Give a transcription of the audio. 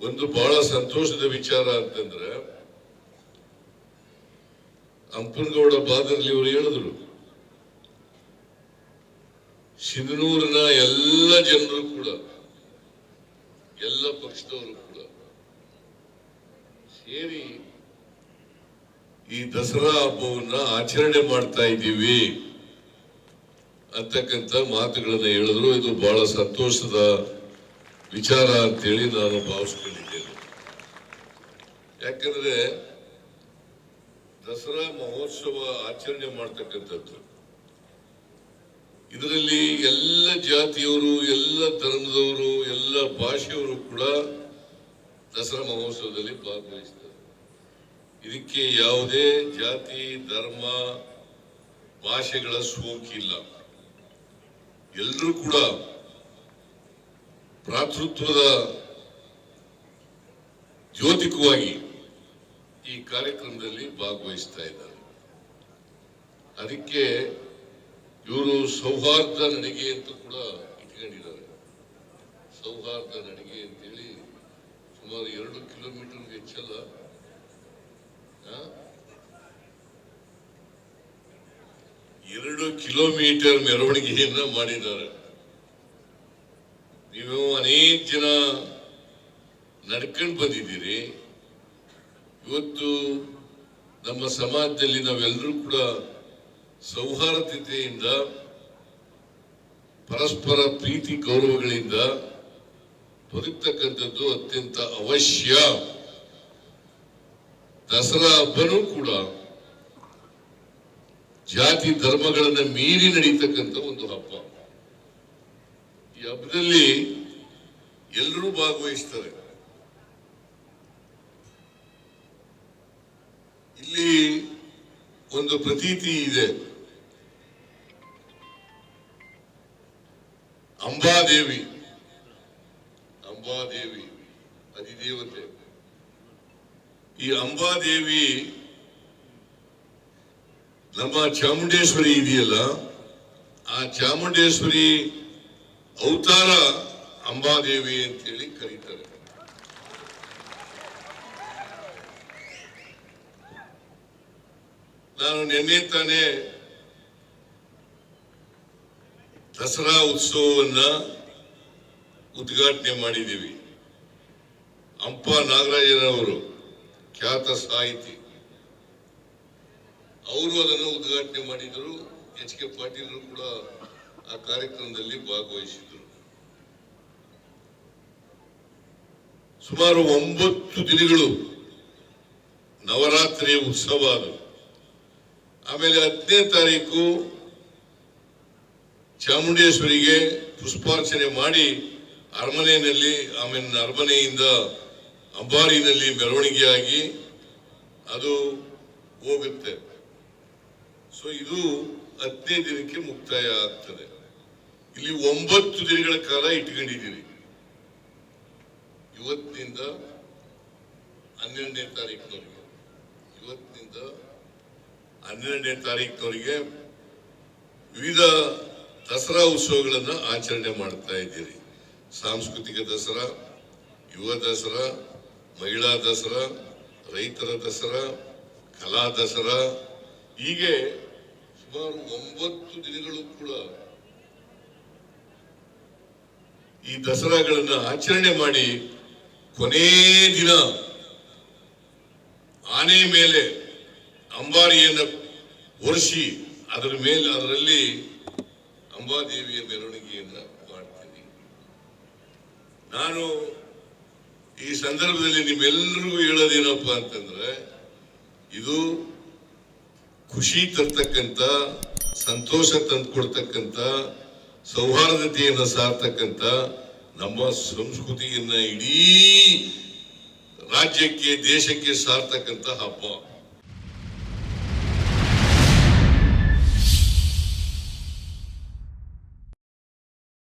ಒಂದು ಬಹಳ ಸಂತೋಷದ ವಿಚಾರ ಅಂತಂದ್ರೆ ಅಂಪನಗೌಡ ಬಾದರ್ಲಿ ಅವರು ಹೇಳಿದ್ರು ಸಿಂಧನೂರಿನ ಎಲ್ಲ ಜನರು ಕೂಡ, ಎಲ್ಲ ಪಕ್ಷದವರು ಕೂಡ ಸೇರಿ ಈ ದಸರಾ ಹಬ್ಬವನ್ನ ಆಚರಣೆ ಮಾಡ್ತಾ ಇದ್ದೀವಿ ಅಂತಕ್ಕಂಥ ಮಾತುಗಳನ್ನ ಹೇಳಿದ್ರು. ಇದು ಬಹಳ ಸಂತೋಷದ ವಿಚಾರ ಅಂತೇಳಿ ನಾನು ಭಾವಿಸ್ಕೊಂಡಿದ್ದೇನೆ. ಯಾಕಂದ್ರೆ ದಸರಾ ಮಹೋತ್ಸವ ಆಚರಣೆ ಮಾಡ್ತಕ್ಕಂಥದ್ದು. ಇದರಲ್ಲಿ ಎಲ್ಲ ಜಾತಿಯವರು, ಎಲ್ಲ ಧರ್ಮದವರು, ಎಲ್ಲ ಭಾಷೆಯವರು ಕೂಡ ದಸರಾ ಮಹೋತ್ಸವದಲ್ಲಿ ಭಾಗವಹಿಸ್ತಾರೆ. ಇದಕ್ಕೆ ಯಾವುದೇ ಜಾತಿ, ಧರ್ಮ, ಭಾಷೆಗಳ ಸೋಂಕಿಲ್ಲ. ಎಲ್ಲರೂ ಕೂಡ ಭ್ರಾತೃತ್ವದ ಜ್ಯೋತಿಕವಾಗಿ ಈ ಕಾರ್ಯಕ್ರಮದಲ್ಲಿ ಭಾಗವಹಿಸ್ತಾ ಇದ್ದಾರೆ. ಅದಕ್ಕೆ ಇವರು ಸೌಹಾರ್ದ ನಡಿಗೆ ಅಂತ ಕೂಡ ಇಟ್ಕೊಂಡಿದ್ದಾರೆ. ಸೌಹಾರ್ದ ನಡಿಗೆ ಅಂತೇಳಿ ಸುಮಾರು ಎರಡು ಕಿಲೋಮೀಟರ್ ಹೆಚ್ಚಲ್ಲ? ಎರಡು ಕಿಲೋಮೀಟರ್ ಮೆರವಣಿಗೆಯನ್ನ ಮಾಡಿದ್ದಾರೆ. ನೀವು ಅನೇಕ ಜನ ನಡ್ಕೊಂಡು ಬಂದಿದ್ದೀರಿ. ಇವತ್ತು ನಮ್ಮ ಸಮಾಜದಲ್ಲಿ ನಾವೆಲ್ಲರೂ ಕೂಡ ಸೌಹಾರ್ದತೆಯಿಂದ, ಪರಸ್ಪರ ಪ್ರೀತಿ, ಗೌರವಗಳಿಂದ ಬದುಕ್ತಕ್ಕಂಥದ್ದು ಅತ್ಯಂತ ಅವಶ್ಯ. ದಸರಾ ಹಬ್ಬನೂ ಕೂಡ ಜಾತಿ, ಧರ್ಮಗಳನ್ನ ಮೀರಿ ನಡೀತಕ್ಕಂಥ ಒಂದು ಹಬ್ಬ. ಈ ಹಬ್ಬದಲ್ಲಿ ಎಲ್ಲರೂ ಭಾಗವಹಿಸ್ತಾರೆ. ಇಲ್ಲಿ ಒಂದು ಪ್ರತೀತಿ ಇದೆ. ಅಂಬಾದೇವಿ. ಅಂಬಾದೇವಿ, ಅಧಿದೇವತೆ. ಈ ಅಂಬಾದೇವಿ ನಮ್ಮ ಚಾಮುಂಡೇಶ್ವರಿ ಇದೆಯಲ್ಲ, ಆ ಚಾಮುಂಡೇಶ್ವರಿ ಅವತಾರ ಅಂಬಾದೇವಿ ಅಂತೇಳಿ ಕರೀತಾರೆ. ನಾನು ನಿನ್ನೆ ತಾನೇ ದಸರಾ ಉತ್ಸವವನ್ನ ಉದ್ಘಾಟನೆ ಮಾಡಿದ್ದೀವಿ. ಅಂಪ ನಾಗರಾಜನವರು ಖ್ಯಾತ ಸಾಹಿತಿ. ಅವರು ಅದನ್ನು ಉದ್ಘಾಟನೆ ಮಾಡಿದರು ಎಚ್ ಕೆ ಪಾಟೀಲರು ಕೂಡ ಆ ಕಾರ್ಯಕ್ರಮದಲ್ಲಿ ಭಾಗವಹಿಸಿದ್ರು. ಸುಮಾರು ಒಂಬತ್ತು ದಿನಗಳು ನವರಾತ್ರಿಯ ಉತ್ಸವ ಅದು. ಆಮೇಲೆ ಹತ್ತನೇ ತಾರೀಕು ಚಾಮುಂಡೇಶ್ವರಿಗೆ ಪುಷ್ಪಾರ್ಚನೆ ಮಾಡಿ ಅರಮನೆಯಲ್ಲಿ ಆಮೇಲೆ ಅರಮನೆಯಿಂದ ಅಂಬಾರಿನಲ್ಲಿ ಮೆರವಣಿಗೆಯಾಗಿ ಅದು ಹೋಗುತ್ತೆ. ಸೊ ಇದು ಹತ್ತನೇ ದಿನಕ್ಕೆ ಮುಕ್ತಾಯ ಆಗ್ತದೆ ಇಲ್ಲಿ ಒಂಬತ್ತು ದಿನಗಳ ಕಾಲ ಇಟ್ಕೊಂಡಿದ್ದೀರಿ. ಇವತ್ತಿನಿಂದ ಹನ್ನೆರಡನೇ ತಾರೀಕಿನವರೆಗೆ ಇವತ್ತಿನಿಂದ ಹನ್ನೆರಡನೇ ತಾರೀಕಿನವರೆಗೆ ವಿವಿಧ ದಸರಾ ಉತ್ಸವಗಳನ್ನು ಆಚರಣೆ ಮಾಡ್ತಾ ಇದ್ದೀರಿ. ಸಾಂಸ್ಕೃತಿಕ ದಸರಾ, ಯುವ ದಸರಾ, ಮಹಿಳಾ ದಸರಾ, ರೈತರ ದಸರಾ, ಕಲಾ ದಸರಾ, ಹೀಗೆ ಸುಮಾರು ಒಂಬತ್ತು ದಿನಗಳು ಕೂಡ ಈ ದಸರಾಗಳನ್ನ ಆಚರಣೆ ಮಾಡಿ ಕೊನೇ ದಿನ ಆನೆ ಮೇಲೆ ಅಂಬಾರಿಯನ್ನು ಒರೆಸಿ ಅದರ ಮೇಲೆ ಅದರಲ್ಲಿ ಅಂಬಾದೇವಿಯ ಮೆರವಣಿಗೆಯನ್ನ ಮಾಡ್ತೀನಿ. ನಾನು ಈ ಸಂದರ್ಭದಲ್ಲಿ ನಿಮ್ಮೆಲ್ಲರಿಗೂ ಹೇಳೋದೇನಪ್ಪ ಅಂತಂದ್ರೆ, ಇದು ಖುಷಿ ತರ್ತಕ್ಕಂಥ ಸಂತೋಷ ತಂದು ಕೊಡ್ತಕ್ಕಂಥ ಸೌಹಾರ್ದತೆಯನ್ನು ಸಾರ್ತಕ್ಕಂಥ ನಮ್ಮ ಸಂಸ್ಕೃತಿಯನ್ನ ಇಡೀ ರಾಜ್ಯಕ್ಕೆ ದೇಶಕ್ಕೆ ಸಾರ್ತಕ್ಕಂಥ ಹಬ್ಬ.